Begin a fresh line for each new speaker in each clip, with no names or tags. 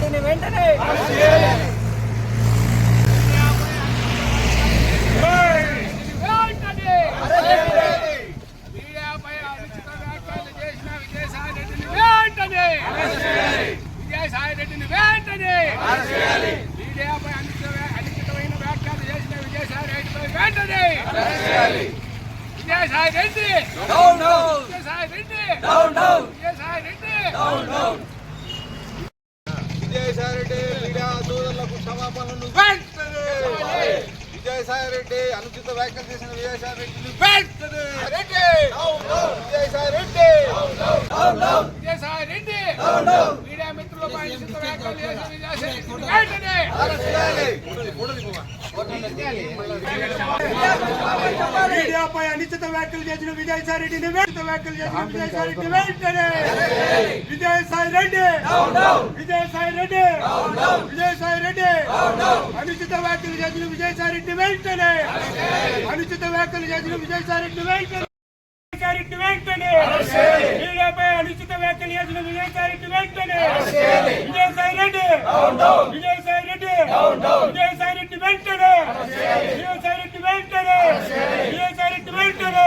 రెడ్డిని వెంటనే.
విజయసాయి రెడ్డిని వెంటనే మీడియాపై అనుచితమైన వ్యాఖ్యలు చేసిన విజయసాయి రెడ్డిపై వెంటనే విజయసాయి రెడ్డి విజయసాయి రెడ్డి. విజయసాయి రెడ్డి
విజయసాయి రెడ్డి మీడియా సోదరులకు క్షమాపణలు. విజయసాయి రెడ్డి అనుచిత వ్యాఖ్యలు చేసిన విజయసాయి రెడ్డిని విజయసాయి రెడ్డి
విజయసాయి రెడ్డి మీడియా మిత్రులపై అనుచిత వ్యాఖ్యలు చేసిన విజయసాయి వెంటనే!
మీడియాపై అనిశ్చిత వ్యాఖ్యలు చేసిన విజయసాయి రెడ్డిని వెంటనే వ్యాఖ్యలు చేసిన విజయసాయి రెడ్డి వెంటనే విజయసాయి రెడ్డి విజయసాయి రెడ్డి విజయసాయి రెడ్డి అనుచిత వ్యాఖ్యలు చేసిన విజయసాయి రెడ్డి వెంటనే అనుచిత వ్యాఖ్యలు చేసిన విజయసాయి రెడ్డి వెంటనే విజయసాయి రెడ్డి వెంటనే మీడియాపై అనుచిత వ్యాఖ్యలు చేసిన విజయసాయి రెడ్డి వెంటనే విజయసాయి రెడ్డి విజయసాయి రెడ్డి విజయసాయి రెడ్డి వెంటనే విజయసాయి రెడ్డి వెంటనే విజయసాయి రెడ్డి వెంటనే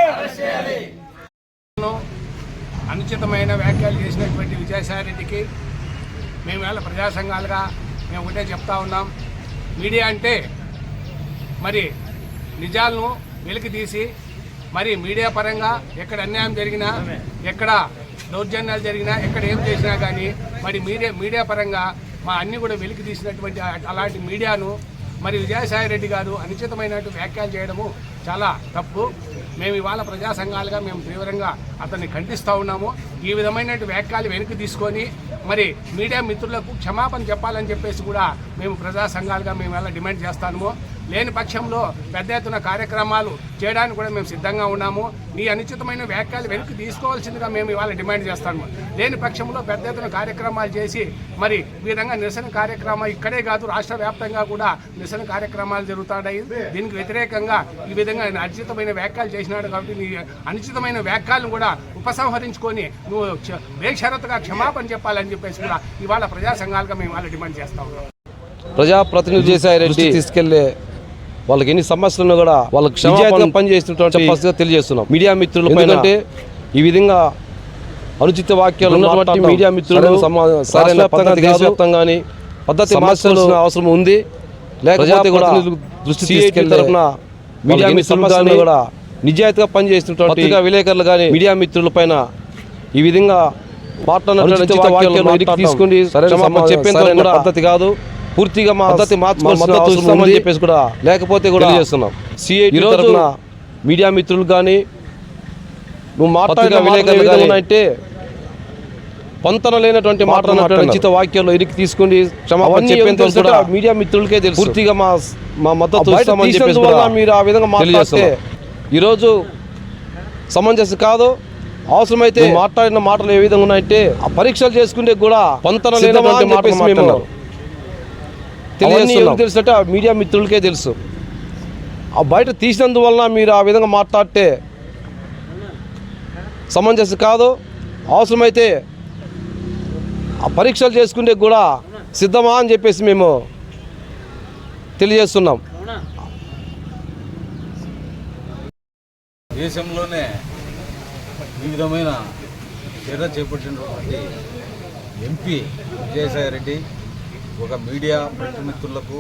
అనుచితమైన వ్యాఖ్యలు చేసినటువంటి విజయసాయి రెడ్డికి మేము వేళ ప్రజా సంఘాలుగా మేము ఒకటే చెప్తా ఉన్నాం. మీడియా అంటే మరి నిజాలను వెలికి తీసి మరి మీడియా పరంగా ఎక్కడ అన్యాయం జరిగినా ఎక్కడ దౌర్జన్యాలు జరిగినా ఎక్కడ ఏం చేసినా కానీ మరి మీడియా మీడియా పరంగా మా అన్ని కూడా వెలికి తీసినటువంటి అలాంటి మీడియాను మరి విజయసాయి రెడ్డి గారు అనుచితమైనటువంటి వ్యాఖ్యలు చేయడము చాలా తప్పు. మేము ఇవాళ ప్రజా సంఘాలుగా మేము తీవ్రంగా అతన్ని ఖండిస్తూ ఉన్నాము. ఈ విధమైనటువంటి వ్యాఖ్యలు వెనక్కి తీసుకొని మరి మీడియా మిత్రులకు క్షమాపణ చెప్పాలని చెప్పేసి కూడా మేము ప్రజా సంఘాలుగా మేము ఎలా డిమాండ్ చేస్తాము. లేని పక్షంలో పెద్ద ఎత్తున కార్యక్రమాలు చేయడానికి కూడా మేము సిద్ధంగా ఉన్నాము. ఈ అనుచితమైన వ్యాఖ్యలు వెనక్కి తీసుకోవాల్సిందిగా మేము ఇవాళ డిమాండ్ చేస్తాము. లేని పక్షంలో పెద్ద ఎత్తున కార్యక్రమాలు చేసి మరి ఈ విధంగా నిరసన కార్యక్రమం ఇక్కడే కాదు రాష్ట్ర వ్యాప్తంగా కూడా నిరసన కార్యక్రమాలు జరుగుతున్నాయి దీనికి వ్యతిరేకంగా ఈ విధంగా ఆయన అనుచితమైన వ్యాఖ్యలు చేసినాడు కాబట్టి నీ అనుచితమైన వ్యాఖ్యలను కూడా ఉపసంహరించుకొని నువ్వు బేషరతుగా క్షమాపణ చెప్పాలని చెప్పేసి కూడా ఇవాళ ప్రజా సంఘాలుగా మేము ఇవాళ డిమాండ్ చేస్తా ఉన్నాం
ప్రజాప్రతినిధి చేశారెడ్డి తీసుకెళ్ళే వాళ్ళకి ఎన్ని సమస్యలు కూడా వాళ్ళకి క్షమాపణ పనిచేస్తున్నటువంటి పరిస్థితిగా తెలియజేస్తున్నాం. మీడియా మిత్రులు ఎందుకంటే ఈ విధంగా అనుచిత వాక్యాలు ఉన్నటువంటి మీడియా మిత్రులు సరైన పద్ధతి మార్చాల్సిన అవసరం ఉంది. లేకపోతే కూడా దృష్టి తీసుకెళ్ళిన మీడియా మిత్రులు కూడా నిజాయితీగా పనిచేస్తున్నటువంటి విలేకరులు కానీ మీడియా మిత్రుల పైన ఈ విధంగా ఇరికి తీసుకుని చెప్పేంత కూడా పద్ధతి కాదు. పూర్తిగా మా పద్ధతి మార్చుకోవాల్సిన చెప్పేసి కూడా లేకపోతే కూడా చేస్తున్నాం సిఐటి తరఫున మీడియా మిత్రులు కానీ నువ్వు మాట్లాడిన విలేకరులు అంటే పొంతన లేనటువంటి మాట్లాడినటువంటి ఉచిత వాక్యాలు ఇరికి తీసుకుని క్షమాపణ చెప్పేంత కూడా మీడియా మిత్రులకే తెలుసు. పూర్తిగా మా మా మద్దతు ఇస్తామని చెప్పేసి కూడా మీరు ఆ విధంగా మాట్లాడితే ఈరోజు సమంజసం కాదు అవసరమైతే మాట్లాడిన మాటలు ఏ విధంగా ఉన్నాయంటే ఆ పరీక్షలు చేసుకుంటే కూడా పొంతన లేనటువంటి మాటలు మేము ఆ మీడియా మిత్రులకే తెలుసు. ఆ బయట తీసినందువలన మీరు ఆ విధంగా మాట్లాడితే సమంజసం కాదు. అవసరమైతే ఆ పరీక్షలు చేసుకుంటే కూడా సిద్ధమా అని చెప్పేసి మేము తెలియజేస్తున్నాం.
దేశంలోనే ఈ విధమైన చర్య చేపట్టినటువంటి ఎంపీ విజయసాయి రెడ్డి ఒక మీడియా ప్రతినిధులకు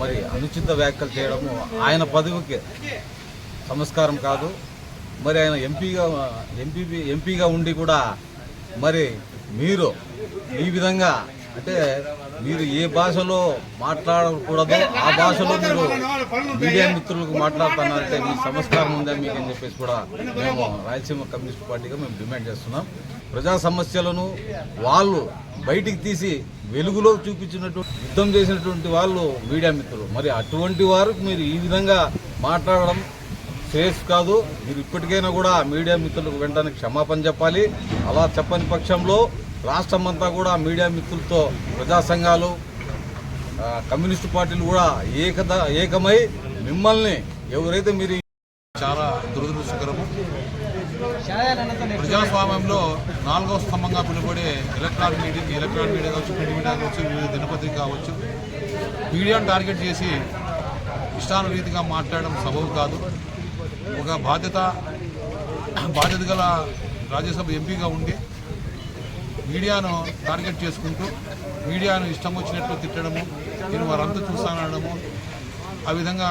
మరి అనుచిత వ్యాఖ్యలు చేయడము ఆయన పదవికి సంస్కారం కాదు. మరి ఆయన ఎంపీగా ఎంపీ ఎంపీగా ఉండి కూడా మరి మీరు ఈ విధంగా అంటే మీరు ఏ భాషలో మాట్లాడకూడదో ఆ భాషలో మీరు మీడియా మిత్రులకు మాట్లాడుతున్నారంటే మీ సంస్కారం ఉందా మీకు అని చెప్పేసి కూడా మేము రాయలసీమ కమ్యూనిస్ట్ పార్టీగా మేము డిమాండ్ చేస్తున్నాం. ప్రజా సమస్యలను వాళ్ళు బయటికి తీసి వెలుగులో చూపించినటువంటి యుద్ధం చేసినటువంటి వాళ్ళు మీడియా మిత్రులు. మరి అటువంటి వారు మీరు ఈ విధంగా మాట్లాడడం సేఫ్ కాదు. మీరు ఇప్పటికైనా కూడా మీడియా మిత్రులకు వెంటనే క్షమాపణ చెప్పాలి. అలా చెప్పని పక్షంలో రాష్ట్రం అంతా కూడా మీడియా మిత్రులతో ప్రజా సంఘాలు కమ్యూనిస్టు పార్టీలు కూడా ఏకద ఏకమై మిమ్మల్ని ఎవరైతే మీరు
చాలా దురదృష్టకరము ప్రజాస్వామ్యంలో నాలుగవ స్తంభంగా పిలువబడే ఎలక్ట్రానిక్ మీడియా ఎలక్ట్రానిక్ మీడియా కావచ్చు ప్రింట్ మీడియా కావచ్చు వివిధ దినపత్రిక కావచ్చు మీడియాను టార్గెట్ చేసి ఇష్టానురీతిగా మాట్లాడడం సబబు కాదు. ఒక బాధ్యత బాధ్యత గల రాజ్యసభ ఎంపీగా ఉండి మీడియాను టార్గెట్ చేసుకుంటూ మీడియాను ఇష్టం వచ్చినట్లు తిట్టడము నేను వారంతా చూస్తానడము ఆ విధంగా